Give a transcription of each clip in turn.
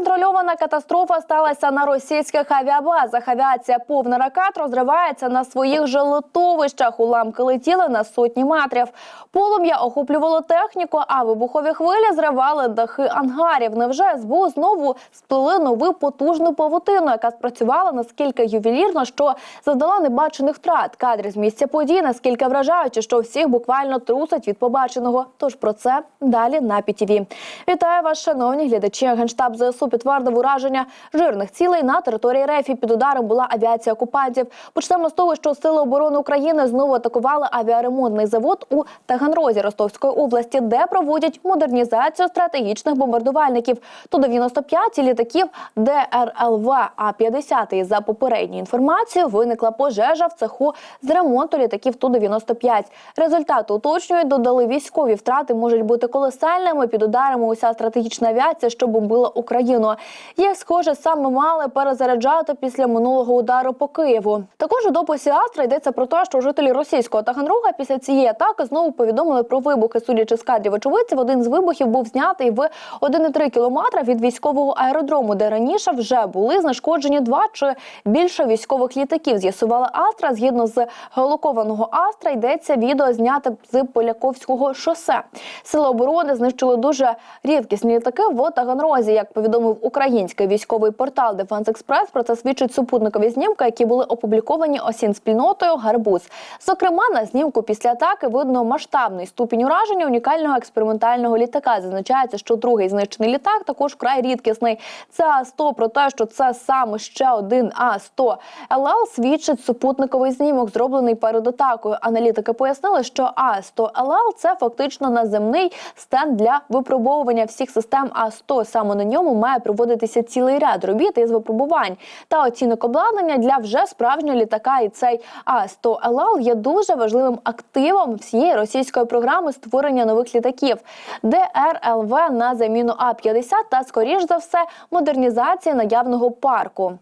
Неконтрольована катастрофа сталася на російських авіабазах. Авіація повна ракет розривається на своїх же литовищах. Уламки летіли на сотні метрів. Полум'я охоплювало техніку, а вибухові хвилі зривали дахи ангарів. Невже СБУ знову сплели нову потужну павутину, яка спрацювала наскільки ювелірно, що завдала небачених втрат. Кадри з місця подій наскільки вражаючі, що всіх буквально трусить від побаченого. Тож про це далі на ПІТІВІ. Вітаю вас, шановні глядачі. Генштаб ЗСУ підтвердив ураження жирних цілей на території РФ. Під ударом була авіація окупантів. Почнемо з того, що сили оборони України знову атакували авіаремонтний завод у Таганрозі Ростовської області, де проводять модернізацію стратегічних бомбардувальників. Ту 95 літаків ДРЛВ А 50 І За попередньою інформацією виникла пожежа в цеху з ремонту літаків Ту 95 Результати уточнюють, додали військові втрати можуть бути колосальними. Під ударами уся стратегічна авіація, що бомбила Україну. Їх, схоже, саме мали перезаряджати після минулого удару по Києву. Також у дописі Астра йдеться про те, що жителі російського Таганрога після цієї атаки знову повідомили про вибухи. Судячи з кадрів очевидців, один з вибухів був знятий в 1,3 кілометра від військового аеродрому, де раніше вже були знешкоджені два чи більше військових літаків. З'ясувала Астра. Згідно з геолокованого Астра йдеться відео зняте з Поляковського шосе. Сили оборони знищили дуже рідкісні літаки в Таганрозі. Як повідомив український військовий портал Дефенс Експрес, про це свідчить супутникові знімки, які були опубліковані осін спільнотою Гарбуз. Зокрема, на знімку після атаки видно масштабний ступінь ураження унікального експериментального літака. Зазначається, що другий знищений літак також вкрай рідкісний. Це А-100 про те, що це саме ще один А-100 ЛЛ свідчить супутниковий знімок, зроблений перед атакою. Аналітики пояснили, що А-100 ЛЛ – це фактично наземний стенд для випробовування всіх систем А-100. Саме на ньому має проводитися цілий ряд робіт із випробувань та оцінок обладнання для вже справжнього літака. І цей А-100 ЛЛ є дуже важливим активом всієї російської програми створення нових літаків. ДРЛВ на заміну А-50 та, скоріш за все, модернізація наявного парку.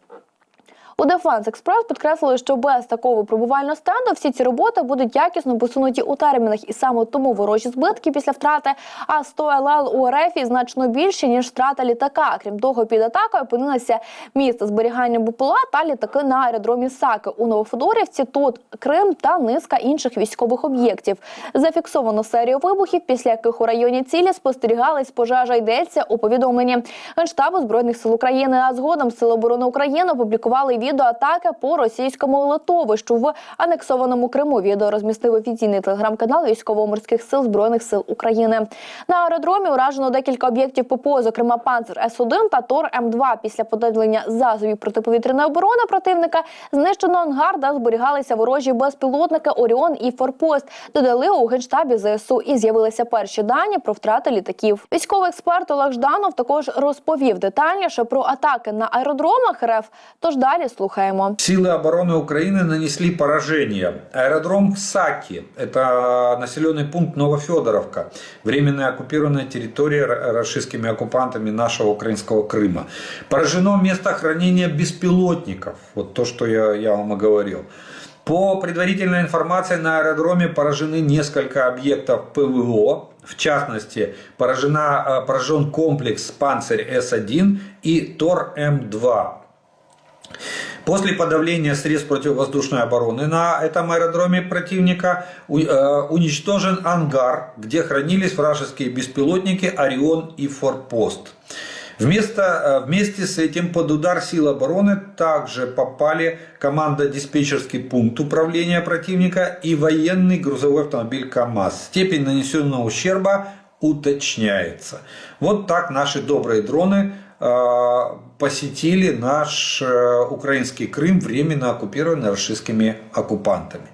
У Defense Express підкреслили, що без такого випробувального стенду всі ці роботи будуть якісно посунуті у термінах, і саме тому ворожі збитки після втрати А-100 ЛЛ у РФ значно більші ніж втрата літака. Крім того, під атакою опинилося місце зберігання БПЛА та літаки на аеродромі Саки у Новофедорівці. Тут Крим та низка інших військових об'єктів. Зафіксовано серію вибухів, після яких у районі цілі спостерігались пожежа. Йдеться у повідомленні Генштабу збройних сил України. А згодом Сили оборони України опублікували відео атаки по російському литовищу в анексованому Криму. Відео розмістив офіційний телеграм-канал військово-морських сил збройних сил України. На аеродромі уражено декілька об'єктів ППО, зокрема панцир С-1 та Тор М2. Після подавлення засобів протиповітряної оборони противника знищено ангар, де зберігалися ворожі безпілотники Оріон і Форпост. Додали у генштабі ЗСУ і з'явилися перші дані про втрати літаків. Військовий експерт Олег Жданов також розповів детальніше про атаки на аеродромах РФ. Тож далі слухаємо. Силы обороны Украины нанесли поражение. Аэродром Саки, это населенный пункт Новофедоровка, временно оккупированная территория российскими оккупантами нашего украинского Крыма. Поражено место хранения беспилотников, вот то, что я, я вам и говорил. По предварительной информации на аэродроме поражены несколько объектов ПВО. В частности, поражена, э, поражен комплекс «Панцирь С-1» и «Тор-М2». После подавления средств противовоздушной обороны на этом аэродроме противника э, уничтожен ангар, где хранились вражеские беспилотники «Орион» и «Форпост». Вместо, э, вместе с этим под удар сил обороны также попали командо-диспетчерский пункт управления противника и военный грузовой автомобиль КАМАЗ. Степень нанесенного ущерба уточняется. Вот так наши добрые дроны э, посетили наш э, украинский Крым, временно оккупированный российскими оккупантами.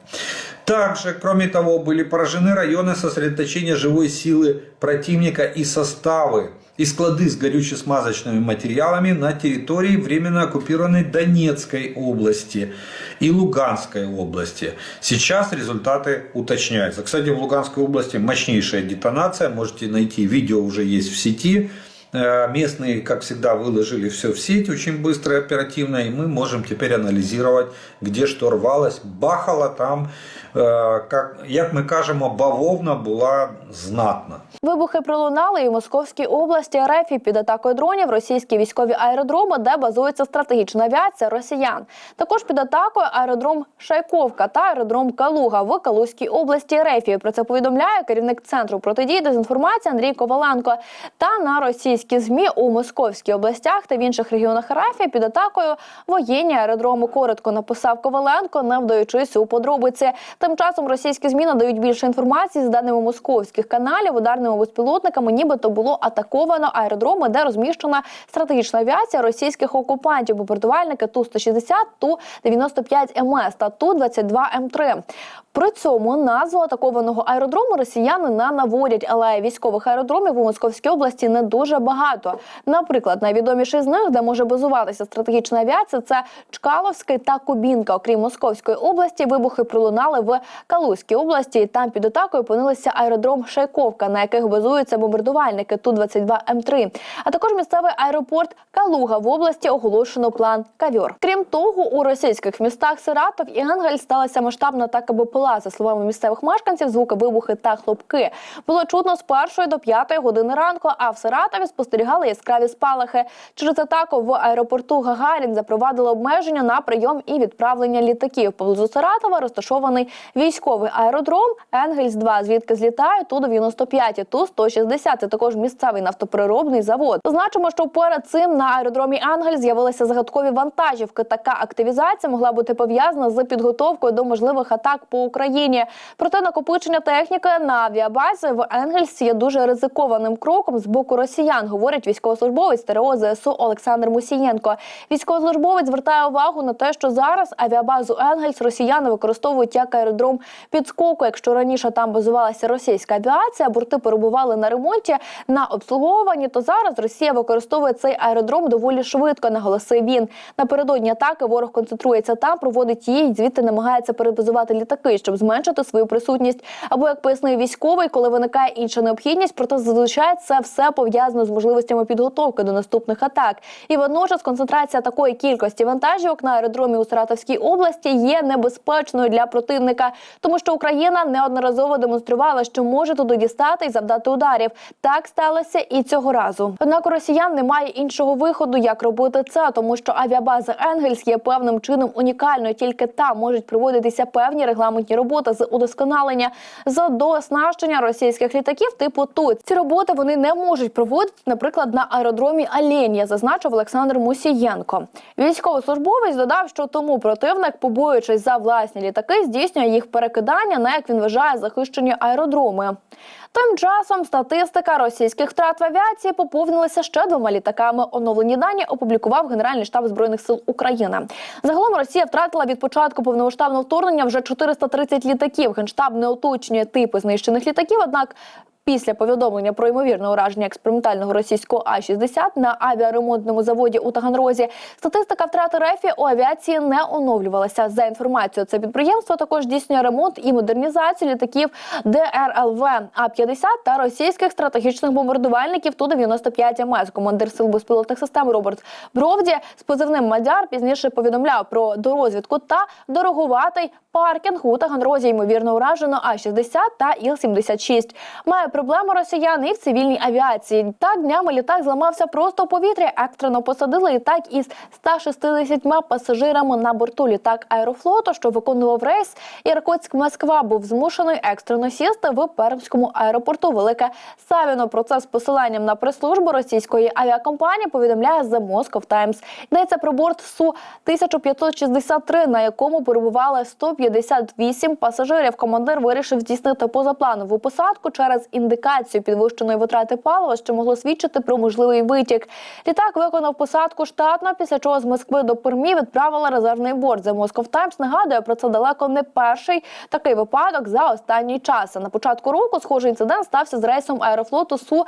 Также, кроме того, были поражены районы сосредоточения живой силы противника и составы и склады с горюче-смазочными материалами на территории временно оккупированной Донецкой области и Луганской области. Сейчас результаты уточняются. Кстати, в Луганской области мощнейшая детонация. Можете найти видео уже есть в сети. Э, Местные, как всегда, выложили все в сеть очень быстро и оперативно, и мы можем теперь анализировать, где что рвалось. Бахала там, э, как, як ми кажемо, бавовна була знатна. Вибухи пролунали і в Московській області РФ і під атакою дронів російські військові аеродроми, де базується стратегічна авіація росіян. Також під атакою аеродром Шайковка та аеродром Калуга в Калузькій області РФ. Про це повідомляє керівник центру протидії дезінформації Андрій Коваленко. Та на російські змі у Московській областях та в інших регіонах РФ під атакою воєнні аеродроми. Коротко написав Коваленко, не вдаючись у подробиці. Тим часом російські змі надають більше інформації з даними московських каналів. Ударними безпілотниками, нібито було атаковано аеродроми, де розміщена стратегічна авіація російських окупантів. Бомбардувальники ту 160 ту 95 МС та ту 22 М3. При цьому назву атакованого аеродрому росіяни не наводять, але військових аеродромів у Московській області не дуже багато. Наприклад, найвідоміший з них, де може базуватися стратегічна авіація, це Чкаловський та Кубінка. Окрім Московської області, вибухи пролунали в Калузькій області. І там під атакою опинилися аеродром Шайковка, на яких базуються бомбардувальники ту 22 М3 а також місцевий аеропорт Калуга в області оголошено план Кавьор. Крім того, у російських містах Саратов і Енгель сталася масштабна атака БПЛА. За словами місцевих мешканців, звуки вибухи та хлопки було чутно з першої до п'ятої години ранку. А в Саратові спостерігали яскраві спалахи. Через атаку в аеропорту Гагарін запровадили обмеження на прийом і відправлення літаків. Поблизу Саратова розташований військовий аеродром Енгельс 2 звідки злітає ту 95 і ту 160 Це також місцевий нафтопереробний завод. Зазначимо, що перед цим на аеродромі Ангель з'явилися загадкові вантажівки. Така активізація могла бути пов'язана з підготовкою до можливих атак по Україні. Проте накопичення техніки на авіабазі в Енгельсі є дуже ризикованим кроком з боку росіян, говорить військовослужбовець ТРО ЗСУ Олександр Мусієнко. Військовослужбовець звертає увагу на те, що зараз авіабазу Енгельс росіяни використовують як аеродром підскоку. Якщо раніше там базувалася російська авіація, борти перебували на ремонті на обслуговуванні, то зараз Росія використовує цей аеродром доволі швидко, наголосив він. Напередодні атаки ворог концентрується там, проводить її звідти намагається перебазувати літаки, щоб зменшити свою присутність. Або як пояснив військовий, коли виникає інша необхідність, проте зазвичай це все пов'язано з можливостями підготовки до наступних атак. І водночас концентрація такої кількості вантажівок на аеродромі у Саратовській області є небезпечною для противника, тому що Україна неодноразово демонструвала, що може туди дістати і завдати ударів. Так сталося і цього разу. Однак у росіян немає іншого виходу, як робити це, тому що авіабаза Енгельс є певним чином унікальною. Тільки там можуть проводитися певні регламентні роботи з удосконалення з дооснащення російських літаків типу ТУЦ. Ці роботи вони не можуть проводити, наприклад, на аеродромі Аленія, зазначив Олександр Мусієнко. Військовослужбовець додав, що тому противник, побоюючись за власні літаки, здійснює їх перекидання на як він вважає захищені аеродроми. Тим часом статистика російських втрат в авіації поповнилася ще двома літаками. Оновлені дані опублікував Генеральний штаб збройних сил України. Загалом Росія втратила від початку повномасштабного вторгнення вже 430 літаків. Генштаб не уточнює типи знищених літаків. Однак Після повідомлення про ймовірне ураження експериментального російського А-60 на авіаремонтному заводі у Таганрозі, статистика втрати РЕФІ у авіації не оновлювалася. За інформацією, це підприємство також здійснює ремонт і модернізацію літаків ДРЛВ А-50 та російських стратегічних бомбардувальників Ту-95 МС. Командир сил безпілотних систем Роберт Бровді з позивним Мадяр пізніше повідомляв про дорозвідку та дороговатий паркінг у Таганрозі, ймовірно уражено А-60 та Іл-76. Має проблему росіян і в цивільній авіації. Так днями літак зламався просто в повітрі. Екстрено посадили літак із 160 пасажирами на борту. Літак аерофлоту, що виконував рейс Іркутськ-Москва, був змушений екстрено сісти в Пермському аеропорту. Велике Савіно. Про це з посиланням на прес-службу російської авіакомпанії повідомляє The Moscow Times. Йдеться про борт Су 1563, на якому перебували 158 пасажирів. Командир вирішив здійснити позапланову посадку через індикацію підвищеної витрати палива, що могло свідчити про можливий витік. Літак виконав посадку штатно, після чого з Москви до Пермі відправили резервний борт. The Moscow Times нагадує про це далеко не перший такий випадок за останній час. На початку року схожий інцидент стався з рейсом аерофлоту Су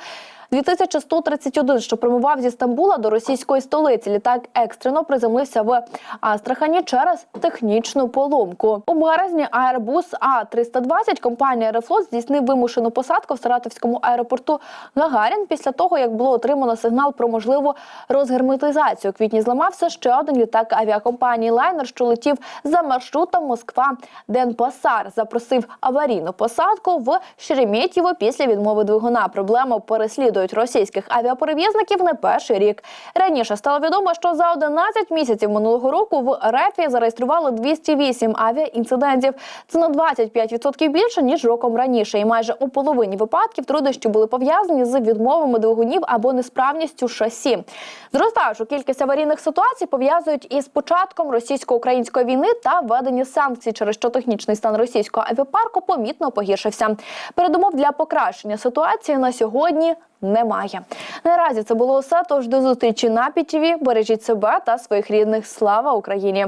2131, що прямував зі Стамбула до російської столиці. Літак екстрено приземлився в Астрахані через технічну поломку. У березні Airbus А320 компанія Аерофлот здійснив вимушену посадку в Саратовському аеропорту Гагарін після того, як було отримано сигнал про можливу розгерметизацію. У квітні зламався ще один літак авіакомпанії Лайнер, що летів за маршрутом Москва Денпасар. Запросив аварійну посадку в Шереметьєво після відмови двигуна. Проблему переслідують російських авіаперевізників не перший рік. Раніше стало відомо, що за 11 місяців минулого року в РФ зареєстрували 208 авіаінцидентів. Це на 25% більше ніж роком раніше. І майже у половині випадків труднощі були пов'язані з відмовами двигунів або несправністю шасі. Зростаючу кількість аварійних ситуацій пов'язують із початком російсько-української війни та введення санкцій, через що технічний стан російського авіапарку помітно погіршився. Передумов для покращення ситуації на сьогодні немає. Наразі це було все. Тож до зустрічі на ПІТІВІ. Бережіть себе та своїх рідних. Слава Україні!